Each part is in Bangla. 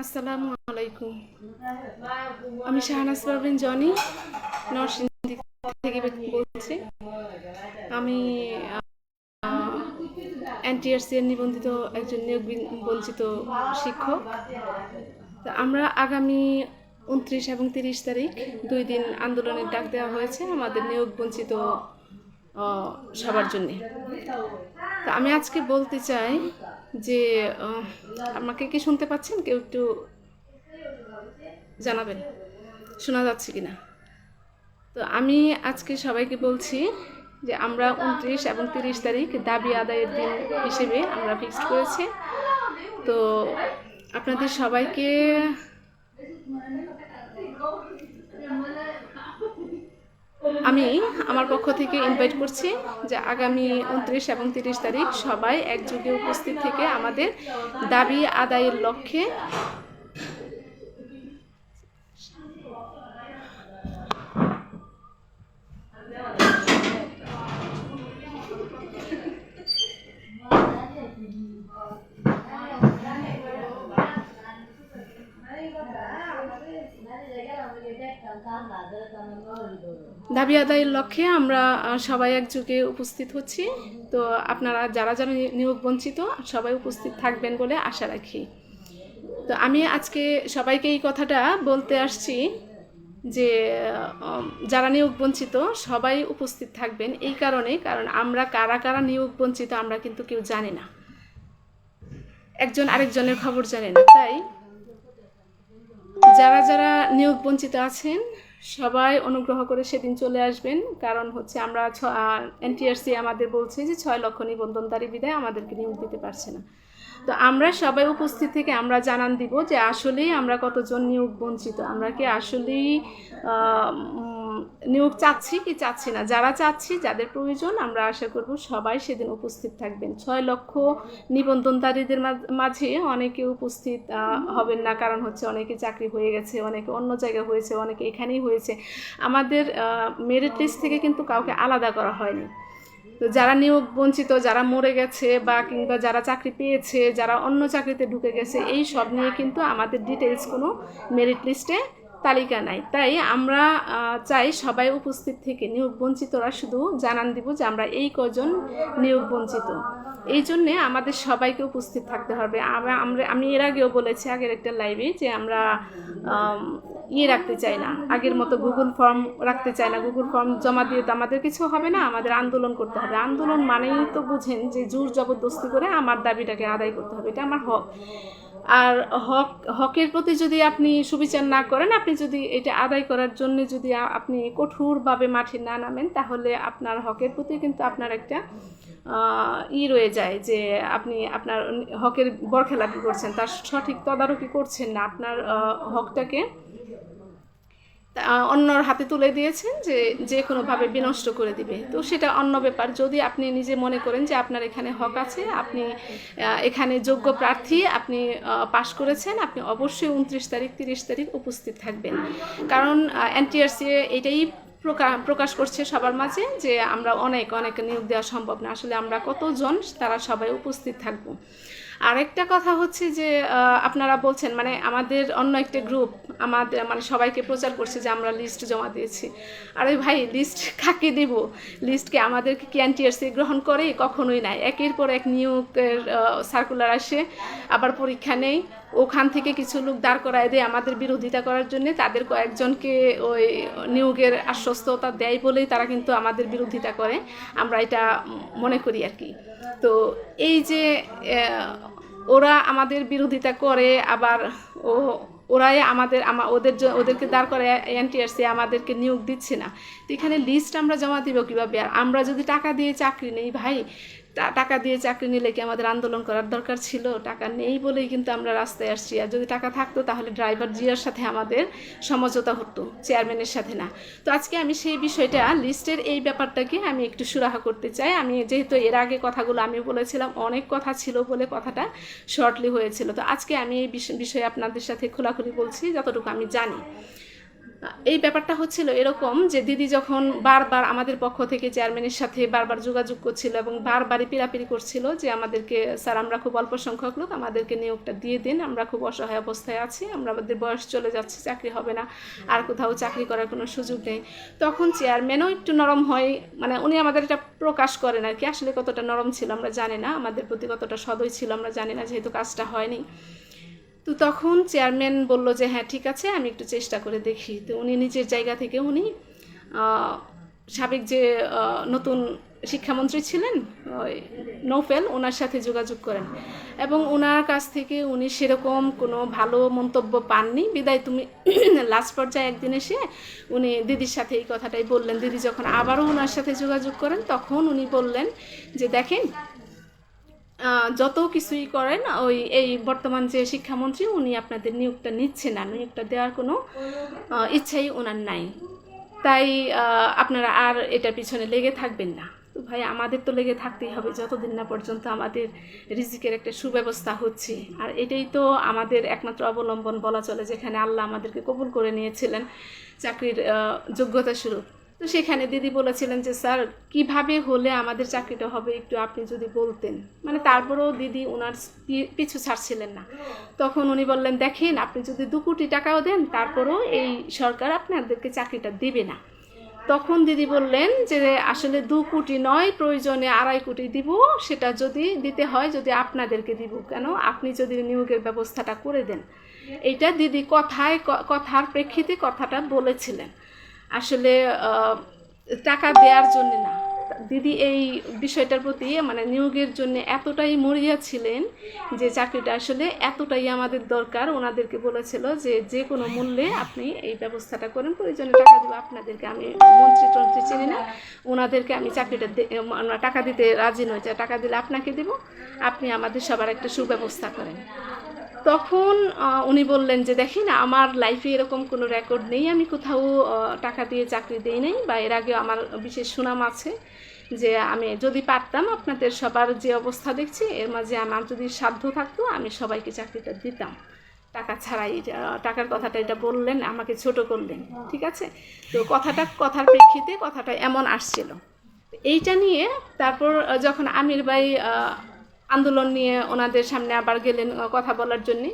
আসসালামু আলাইকুম। আমি শাহনাজ পারভিন জনি, নরসিংদী থেকে বলছি। আমি এনটিআরসি এর নিবন্ধিত একজন নিয়োগ বঞ্চিত শিক্ষক। আমরা আগামী উনত্রিশ এবং তিরিশ তারিখ দুই দিন আন্দোলনের ডাক দেওয়া হয়েছে আমাদের নিয়োগ বঞ্চিত সবার জন্যে। তা আমি আজকে বলতে চাই যে আমাকে কি শুনতে পাচ্ছেন? কেউ একটু জানাবেন। শোনা যাচ্ছে কিনা? তো আমি আজকে সবাইকে বলছি যে, আমরা উনত্রিশ এবং তিরিশ তারিখ দাবি আদায়ের দিন হিসেবে আমরা ফিক্সড করেছি। তো আপনাদের সবাইকে আমি আমার পক্ষ থেকে ইনভাইট করছি যে আগামী উনত্রিশ এবং তিরিশ তারিখ সবাই একযোগে উপস্থিত থেকে আমাদের দাবি আদায়ের লক্ষ্যে দাবি আদায়ের লক্ষ্যে আমরা সবাই একযোগে উপস্থিত হচ্ছি। তো আপনারা যারা যারা নিয়োগ বঞ্চিত, সবাই উপস্থিত থাকবেন বলে আশা রাখি। তো আমি আজকে সবাইকে এই কথাটা বলতে আসছি যে যারা নিয়োগ বঞ্চিত, সবাই উপস্থিত থাকবেন এই কারণে কারণ আমরা কারা কারা নিয়োগ বঞ্চিত আমরা কিন্তু কেউ জানি না। একজন আরেকজনের খবর জানে না, তাই যারা যারা নিয়োগ বঞ্চিত আছেন, সবাই অনুগ্রহ করে সেদিন চলে আসবেন। কারণ হচ্ছে আমরা এনটিআরসি আমাদের বলছে যে ছয় লক্ষ নিবন্ধনদারী বিদায় আমাদেরকে নিয়োগ দিতে পারছে না। তো আমরা সবাই উপস্থিত থেকে আমরা জানান দিব যে আসলেই আমরা কতজন নিয়োগ বঞ্চিত আমরা কি আসলেই নিয়োগ চাচ্ছি কি চাচ্ছি না? যারা চাচ্ছি, যাদের প্রয়োজন, আমরা আশা করব সবাই সেদিন উপস্থিত থাকবেন। ছয় লক্ষ নিবন্ধনকারীদের মাঝ- অনেকে উপস্থিত হবেন না। কারণ হচ্ছে অনেকে চাকরি হয়ে গেছে, অনেকে অন্য জায়গায় হয়েছে, অনেকে এখানেই হয়েছে। আমাদের মেরিট লিস্ট থেকে কিন্তু কাউকে আলাদা করা হয়নি। তো যারা নিয়োগ বঞ্চিত, যারা মরে গেছে বা কিংবা যারা চাকরি পেয়েছে, যারা অন্য চাকরিতে ঢুকে গেছে, এই সব নিয়ে কিন্তু আমাদের ডিটেলস কোনো মেরিট লিস্টে তালিকা নাই। তাই আমরা চাই সবাই উপস্থিত থেকে নিয়োগ বঞ্চিতরা শুধু জানান দিব যে আমরা এই কজন নিয়োগ বঞ্চিত এই জন্যে আমাদের সবাইকে উপস্থিত থাকতে হবে। আমরা আমি এর আগেও বলেছি আগের একটা লাইভে যে আমরা ইয়ে রাখতে চাই না। আগের মতো গুগল ফর্ম রাখতে চাই না। গুগল ফর্ম জমা দিয়ে তো আমাদের কিছু হবে না, আমাদের আন্দোলন করতে হবে। আন্দোলন মানেই তো বুঝেন যে জোর জবরদস্তি করে আমার দাবিটাকে আদায় করতে হবে। এটা আমার হক। আর হক, হকের প্রতি যদি আপনি সুবিচার না করেন, আপনি যদি এটা আদায় করার জন্য যদি আপনি কঠোরভাবে মাঠে না নামেন, তাহলে আপনার হকের প্রতি কিন্তু আপনার একটা ই রয়ে যায় যে আপনি আপনার হকের বরখেলাপি করছেন। তার সঠিক তদারকি করছেন না। আপনার হকটাকে অন্যর হাতে তুলে দিয়েছেন যে যে কোনোভাবে বিনষ্ট করে দিবে। তো সেটা অন্য ব্যাপার। যদি আপনি নিজে মনে করেন যে আপনার এখানে হক আছে, আপনি এখানে যোগ্য প্রার্থী আপনি পাশ করেছেন, আপনি অবশ্যই উনত্রিশ তারিখ, তিরিশ তারিখ উপস্থিত থাকবেন। কারণ এনটিআরসি এটাই প্রকা- প্রকাশ করছে সবার মাঝে যে আমরা অনেক অনেক নিয়োগ দেওয়া সম্ভব না। আসলে আমরা কতজন, তারা সবাই উপস্থিত থাকব। আরেকটা কথা হচ্ছে যে আপনারা বলছেন মানে আমাদের অন্য একটা গ্রুপ আমাদের মানে সবাইকে প্রচার করছে যে আমরা লিস্ট জমা দিয়েছি। আরে ভাই লিস্ট কাকে দেব? লিস্টকে আমাদেরকে কি গ্রহণ করে? কখনোই নাই। একের পর এক নিয়োগের সার্কুলার আসে, আবার পরীক্ষা নেই। ওখান থেকে কিছু লোক দাঁড় করায় দেয় আমাদের বিরোধিতা করার জন্য। তাদের কয়েকজনকে ওই নিয়োগের আশ্বস্ততা দেয় বলেই তারা কিন্তু আমাদের বিরোধিতা করে। আমরা এটা মনে করি আর কি। তো এই যে ওরা আমাদের বিরোধিতা করে, আবার ও, ওরাই আমাদের, আমা, ওদের ওদেরকে দাঁড় করে এনটিআরসি আমাদেরকে নিয়োগ দিচ্ছে না। তো এখানে লিস্ট আমরা জমা দিব কীভাবে? আর আমরা যদি টাকা দিয়ে চাকরি নেই ভাই টাকা দিয়ে চাকরি নিলে কি আমাদের আন্দোলন করার দরকার ছিল? টাকা নেই বলেই কিন্তু আমরা রাস্তায় আসছি। আর যদি টাকা থাকতো তাহলে ড্রাইভার জিয়ার সাথে আমাদের সমঝোতা হতো, চেয়ারম্যানের সাথে না। তো আজকে আমি সেই বিষয়টা লিস্টের এই ব্যাপারটাকে আমি একটু সুরাহা করতে চাই। আমি যেহেতু এর আগে কথাগুলো আমি বলেছিলাম, অনেক কথা ছিল বলে কথাটা শর্টলি হয়েছিল। তো আজকে আমি এই বিষ- বিষয়ে আপনাদের সাথে খোলাখুলি বলছি, যতটুকু আমি জানি। এই ব্যাপারটা হচ্ছিল এরকম যে দিদি যখন বারবার আমাদের পক্ষ থেকে চেয়ারম্যানের সাথে বারবার যোগাযোগ করছিল এবং বারবারই পিরাপিরি করছিল যে আমাদেরকে, স্যার, আমরা খুব অল্প সংখ্যক লোক, আমাদেরকে নিয়োগটা দিয়ে দিন, আমরা খুব অসহায় অবস্থায় আছি, আমরা আমাদের বয়স চলে যাচ্ছে, চাকরি হবে না, আর কোথাও চাকরি করার কোনো সুযোগ নেই। তখন চেয়ারম্যানও একটু নরম হয় মানে উনি আমাদের এটা প্রকাশ করেন আর কি, আসলে কতটা নরম ছিল আমরা জানি না, আমাদের প্রতি কতটা সদয় ছিল আমরা জানি না, যেহেতু কাজটা হয়নি। তো তখন চেয়ারম্যান বলল যে হ্যাঁ ঠিক আছে, আমি একটু চেষ্টা করে দেখি। তো উনি নিজের জায়গা থেকে উনি সাবেক যে নতুন শিক্ষামন্ত্রী ছিলেন, ওই নৌফেল, ওনার সাথে যোগাযোগ করেন। এবং ওনার কাছ থেকে উনি সেরকম কোনো ভালো মন্তব্য পাননি। বিদায় তুমি লাস্ট পর্যায়ে একদিন এসে উনি দিদির সাথে এই কথাটাই বললেন। দিদি যখন আবারও ওনার সাথে যোগাযোগ করেন, তখন উনি বললেন যে, দেখেন যত কিছুই করেন, ওই এই বর্তমান যে শিক্ষামন্ত্রী, উনি আপনাদের নিয়োগটা নিচ্ছে না। নিয়োগটা দেওয়ার কোনো ইচ্ছাই ওনার নাই। তাই আপনারা আর এটার পিছনে লেগে থাকবেন না। তো ভাই, আমাদের তো লেগে থাকতেই হবে। যতদিন না পর্যন্ত আমাদের রিজিকের একটা সুব্যবস্থা হচ্ছে। আর এটাই তো আমাদের একমাত্র অবলম্বন বলা চলে, যেখানে আল্লাহ আমাদেরকে কবুল করে নিয়েছিলেন চাকরির যোগ্যতা স্বরূপ। তো সেখানে দিদি বলেছিলেন যে, স্যার, কীভাবে হলে আমাদের চাকরিটা হবে? একটু আপনি যদি বলতেন। মানে তারপরেও দিদি ওনার পিছু ছাড়ছিলেন না। তখন উনি বললেন, দেখেন, আপনি যদি দু কোটি টাকাও দেন, তারপরেও এই সরকার আপনাদেরকে চাকরিটা দেবে না। তখন দিদি বললেন যে, আসলে দু কোটি নয়, প্রয়োজনে আড়াই কোটি দিব। সেটা যদি দিতে হয়, যদি আপনাদেরকে দিব। কেন? আপনি যদি নিয়োগের ব্যবস্থাটা করে দেন। এইটা দিদি কথায় কথার প্রেক্ষিতে কথাটা বলেছিলেন। আসলে টাকা দেওয়ার জন্য না। দিদি এই বিষয়টার প্রতি মানে নিয়োগের জন্য এতটাই মরিয়া ছিলেন যে চাকরিটা আসলে এতটাই আমাদের দরকার। ওনাদেরকে বলেছিল যে যে কোনো মূল্যে আপনি এই ব্যবস্থাটা করেন, প্রয়োজনে টাকা দেবো। আপনাদেরকে আমি মন্ত্রী টন্ত্রী চিনি না। ওনাদেরকে আমি চাকরিটা মানে টাকা দিতে রাজি নই। যে টাকা দিলে আপনাকে দেবো, আপনি আমাদের সবার একটা সুব্যবস্থা করেন। তখন উনি বললেন যে, দেখেন, আমার লাইফে এরকম কোনো রেকর্ড নেই। আমি কোথাও টাকা দিয়ে চাকরি দিই নাই বা এর আগে আমার বিশেষ সুনাম আছে যে, আমি যদি পারতাম, আপনাদের সবার যে অবস্থা দেখছি, এর মাঝে আমার যদি সাধ্য থাকতো, আমি সবাইকে চাকরিটা দিতাম। টাকা ছাড়াই টাকার কথাটা এটা বললেন, আমাকে ছোট করলেন, ঠিক আছে? তো কথাটা, কথার প্রেক্ষিতে কথাটা এমন আসছিল। এইটা নিয়ে তারপর যখন আমির ভাই আন্দোলন নিয়ে ওনাদের সামনে আবার গেলেন কথা বলার জন্যে।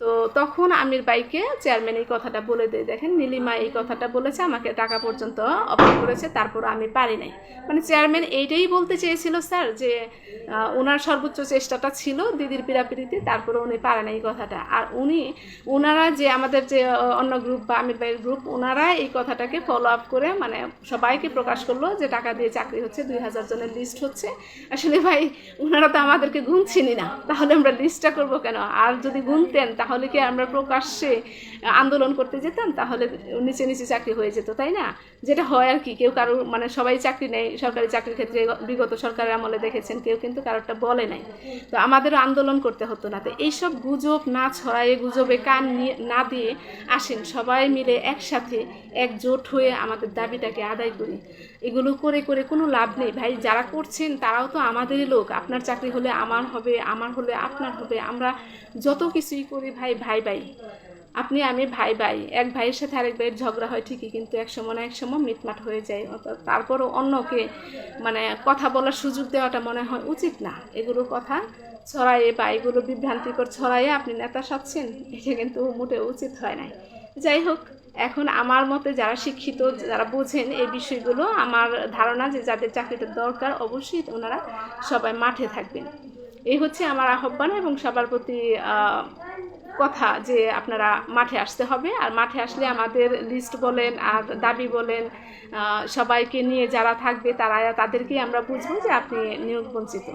তো তখন আমির বাইকে চেয়ারম্যান এই কথাটা বলে দেয়। দেখেন, নীলিমা এই কথাটা বলেছে, আমাকে টাকা পর্যন্ত অফার করেছে, তারপর আমি পারি নাই। মানে চেয়ারম্যান এইটাই বলতে চেয়েছিল স্যার যে ওনার সর্বোচ্চ চেষ্টাটা ছিল দিদির পিড়াপিড়িতে, তারপরে উনি পারে না এই কথাটা। আর উনি ওনারা যে আমাদের যে অন্য গ্রুপ বা আমির ভাইয়ের গ্রুপ ওনারা এই কথাটাকে ফলো আপ করে মানে সবাইকে প্রকাশ করল যে, টাকা দিয়ে চাকরি হচ্ছে, দুই হাজার জনের লিস্ট হচ্ছে। আসলে ভাই ওনারা তো আমাদেরকে গুনছিনি না, তাহলে আমরা লিস্টটা করব কেন? আর যদি গুনতেন তাহলে কি আমরা প্রকাশ্যে আন্দোলন করতে যেতাম? তাহলে নিচে নিচে চাকরি হয়ে যেত, তাই না? যেটা হয় আর কি, কেউ কারও মানে সবাই চাকরি নেই সরকারি চাকরির ক্ষেত্রে বিগত সরকারের আমলে দেখেছেন, কেউ কিন্তু কারোরটা বলে নাই। তো আমাদেরও আন্দোলন করতে হতো না। তো এইসব গুজব না ছড়াইয়ে গুজবে কান নিয়ে, না দিয়ে আসেন সবাই মিলে একসাথে একজোট হয়ে আমাদের দাবিটাকে আদায় করি। এগুলো করে করে কোনো লাভ নেই। ভাই, যারা করছেন তারাও তো আমাদেরই লোক। আপনার চাকরি হলে আমার হবে, আমার হলে আপনার হবে। আমরা যত কিছুই করি ভাই ভাই ভাই। আপনি, আমি, ভাই ভাই। এক ভাইয়ের সাথে আরেক ভাইয়ের ঝগড়া হয় ঠিকই, কিন্তু এক সময় না এক সময় মিটমাট হয়ে যায়। তারপরও অন্যকে মানে কথা বলার সুযোগ দেওয়াটা মনে হয় উচিত না। এগুলো কথা ছড়াইয়ে বা এগুলো বিভ্রান্তিকর ছড়াইয়ে আপনি নেতা সাচ্ছেন এটা কিন্তু মোটে উচিত হয় নাই। যাই হোক, এখন আমার মতে যারা শিক্ষিত, যারা বোঝেন এই বিষয়গুলো, আমার ধারণা যে যাদের চাকরিটা দরকার অবশ্যই ওনারা সবাই মাঠে থাকবেন। এই হচ্ছে আমার আহ্বান এবং সবার প্রতি কথা যে আপনারা মাঠে আসতে হবে। আর মাঠে আসলে আমাদের লিস্ট বলেন আর দাবি বলেন সবাইকে নিয়ে যারা থাকবে তারা তাদেরকেই আমরা বুঝব যে আপনি নিয়োগ বঞ্চিত।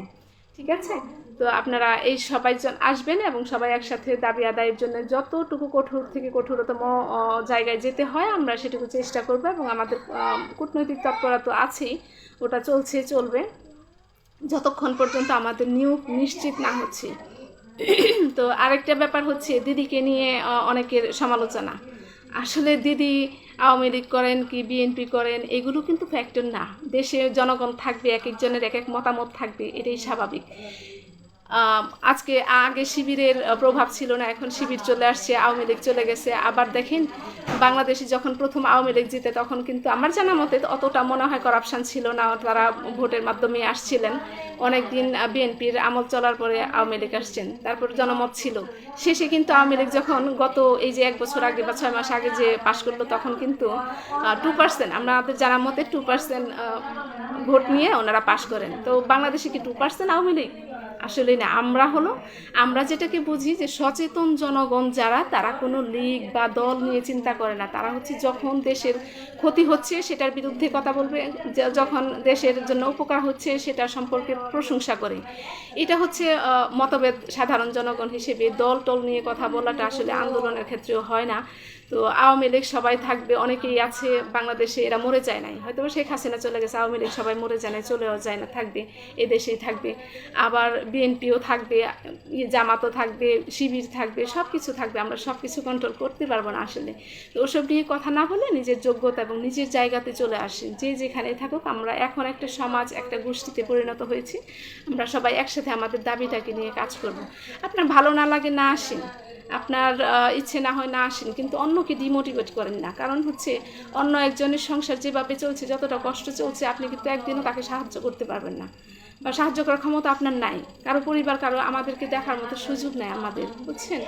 ঠিক আছে? তো আপনারা এই সবাই আসবেন এবং সবাই একসাথে দাবি আদায়ের জন্য যতটুকু কঠোর থেকে কঠোরতম জায়গায় যেতে হয় আমরা সেটুকু চেষ্টা করব এবং আমাদের কূটনৈতিক তৎপরতা তো আছেই ওটা চলছে চলবে। যতক্ষণ পর্যন্ত আমাদের নিয়োগ নিশ্চিত না হচ্ছে তো আরেকটা ব্যাপার হচ্ছে দিদিকে নিয়ে অনেকের সমালোচনা। আসলে দিদি আওয়ামী লীগ করেন কি বিএনপি করেন, এগুলো কিন্তু ফ্যাক্টর না। দেশে জনগণ থাকবে এক একজনের এক এক মতামত থাকবে, এটাই স্বাভাবিক। আজকে আগে শিবিরের প্রভাব ছিল না, এখন শিবির চলে আসছে, আওয়ামী লীগ চলে গেছে। আবার দেখেন, বাংলাদেশে যখন প্রথম আওয়ামী লীগ জিতে, তখন কিন্তু আমার জানা মতে অতটা মনে হয় করাপশন ছিল না, তারা ভোটের মাধ্যমে আসছিলেন। অনেকদিন বিএনপির আমল চলার পরে আওয়ামী লীগ আসছেন, তারপর জনমত ছিল। শেষে কিন্তু আওয়ামী লীগ যখন গত এই যে এক বছর আগে বা ছয় মাস আগে যে পাশ করল, তখন কিন্তু টু পার্সেন্ট আমাদের জানা মতে টু পার্সেন্ট ভোট নিয়ে ওনারা পাশ করেন। তো বাংলাদেশে কি টু পার্সেন্ট আওয়ামী লীগ? আসলে না, আমরা হলো, আমরা যেটাকে বুঝি যে সচেতন জনগণ যারা, তারা কোনো লীগ বা দল নিয়ে চিন্তা করে না। তারা হচ্ছে যখন দেশের ক্ষতি হচ্ছে সেটার বিরুদ্ধে কথা বলবে যখন দেশের জন্য উপকার হচ্ছে সেটা সম্পর্কে প্রশংসা করে। এটা হচ্ছে মতভেদ সাধারণ জনগণ হিসেবে দল টল নিয়ে কথা বলাটা আসলে আন্দোলনের ক্ষেত্রেও হয় না। তো আওয়ামী লীগ সবাই থাকবে, অনেকেই আছে বাংলাদেশে, এরা মরে যায় নাই। হয়তো শেখ হাসিনা চলে গেছে, আওয়ামী লীগ সবাই মরে যায় না চলেও যায় না, থাকবে এদেশেই থাকবে। আবার বিএনপিও থাকবে ইয়ে জামাতও থাকবে, শিবির থাকবে সব কিছু থাকবে, আমরা সব কিছু কন্ট্রোল করতে পারব না আসলে। তো ওসব নিয়ে কথা না বলে নিজের যোগ্যতা এবং নিজের জায়গাতে চলে আসে। যে যেখানে থাকুক, আমরা এখন একটা সমাজ, একটা গোষ্ঠীতে পরিণত হয়েছি। আমরা সবাই একসাথে আমাদের দাবিটাকে নিয়ে কাজ করব। আপনার ভালো না লাগে, না আসেন। আপনার ইচ্ছে না হয় না আসেন। কিন্তু অন্যকে ডিমোটিভেট করেন না। কারণ হচ্ছে, অন্য একজনের সংসার যেভাবে চলছে, যতটা কষ্ট চলছে, আপনি কিন্তু একদিনও তাকে সাহায্য করতে পারবেন না। বা সাহায্য করার ক্ষমতা আপনার নাই। কারও পরিবার, কারও আমাদেরকে দেখার মতো সুযোগ নেই আমাদের, বুঝছেন?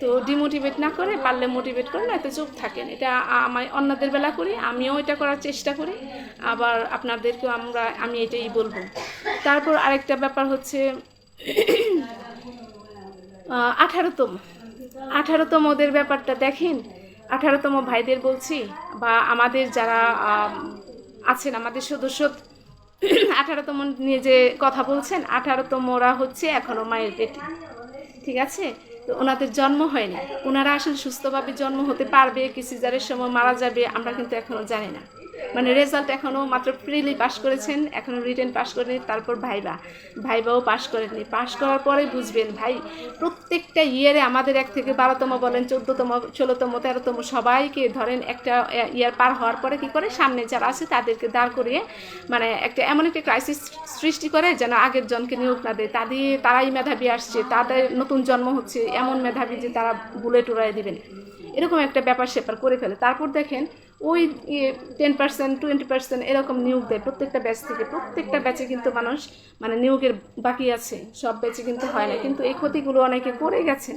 তো ডিমোটিভেট না করে পারলে মোটিভেট করে না তো চুপ থাকেন। এটা আমি অন্যদের বেলা করি, আমিও এটা করার চেষ্টা করি। আবার আপনাদেরকেও আমরা, আমি এটাই বলব। তারপর আরেকটা ব্যাপার হচ্ছে আঠারোতম। আঠারোতম ওদের ব্যাপারটা দেখেন। আঠারোতম ভাইদের বলছি, বা আমাদের যারা আছেন, আমাদের সদস্য আঠারোতম নিয়ে যে কথা বলছেন, আঠারোতমরা হচ্ছে এখনও মায়ের পেটে। ঠিক আছে? তো ওনাদের জন্ম হয়নি। ওনারা আসলে সুস্থভাবে জন্ম হতে পারবে, কি সিজারের সময় মারা যাবে, আমরা কিন্তু এখনও জানি না। মানে রেজাল্ট এখনও মাত্র প্রিলি পাস করেছেন এখনও রিটেন পাস করেনি, তারপর ভাইবা। ভাইবাও পাস করেননি। পাস করার পরে বুঝবেন, ভাই, প্রত্যেকটা ইয়ারে আমাদের এক থেকে বারোতম বলেন, চোদ্দতম, ষোলোতম, তেরোতম সবাইকে ধরেন একটা ইয়ার পার হওয়ার পরে কি করে? সামনে যারা আছে তাদেরকে দাঁড় করিয়ে মানে একটা এমন একটা ক্রাইসিস সৃষ্টি করে যেন আগের জনকে নিয়োগ না দেয়। তাদের, তারাই মেধাবী আসছে, তাদের নতুন জন্ম হচ্ছে, এমন মেধাবী যে তারা বুলেট উড়াই দিবেন। এরকম একটা ব্যাপার স্যাপার করে ফেলে। তারপর দেখেন ওই টেন পার্সেন্ট টোয়েন্টি পার্সেন্ট এরকম নিয়োগ দেয় প্রত্যেকটা ব্যাচ থেকে। প্রত্যেকটা ব্যাচে কিন্তু মানুষ মানে নিয়োগের বাকি আছে। সব ব্যাচে কিন্তু হয় না। কিন্তু এই ক্ষতিগুলো অনেকে করে গেছেন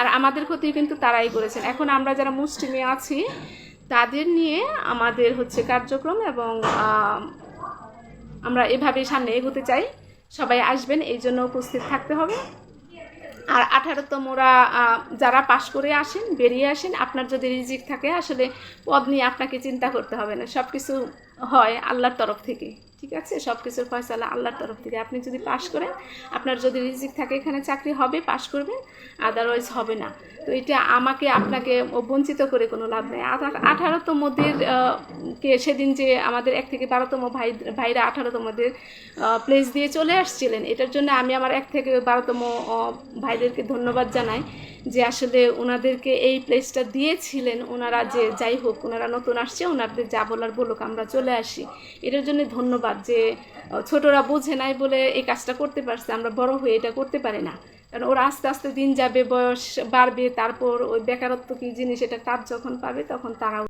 আর আমাদের ক্ষতি কিন্তু তারাই করেছেন। এখন আমরা যারা মুসলিমে আছি, তাদের নিয়ে আমাদের হচ্ছে কার্যক্রম এবং আমরা এভাবে সামনে এগোতে চাই। সবাই আসবেন, এই জন্য উপস্থিত থাকতে হবে। আর আঠারোতমরা যারা পাশ করে আসেন, বেরিয়ে আসেন, আপনার যদি রিজিক থাকে, আসলে পদ নিয়ে আপনাকে চিন্তা করতে হবে না সব কিছু হয় আল্লাহর তরফ থেকে। ঠিক আছে? সব কিছুর ফয়সালা আল্লাহর তরফ থেকে। আপনি যদি পাশ করেন, আপনার যদি রিজিক থাকে, এখানে চাকরি হবে, পাশ করবেন আদারওয়াইজ হবে না। তো এটা আমাকে, আপনাকে বঞ্চিত করে কোনো লাভ নেই। আঠারোতমদের কে সেদিন যে আমাদের এক থেকে বারোতম ভাই, ভাইরা আঠারোতমদের প্লেস দিয়ে চলে আসছিলেন, এটার জন্য আমি আমার এক থেকে বারোতম ভাইদেরকে ধন্যবাদ জানাই। যে আসলে ওনাদেরকে এই প্লেসটা দিয়েছিলেন ওনারা যে যাই হোক, ওনারা নতুন আসছে, ওনাদের যা বলার বলুক, আমরা চলে আসি। এটার জন্য ধন্যবাদ যে ছোটরা বোঝে নাই বলে এই কাজটা করতে পারছে, আমরা বড় হয়ে এটা করতে পারি না। কারণ ওরা আস্তে আস্তে দিন যাবে, বয়স বাড়বে, তারপর ওই বেকারত্ব কী জিনিস, এটা কাজ যখন পাবে, তখন তারাও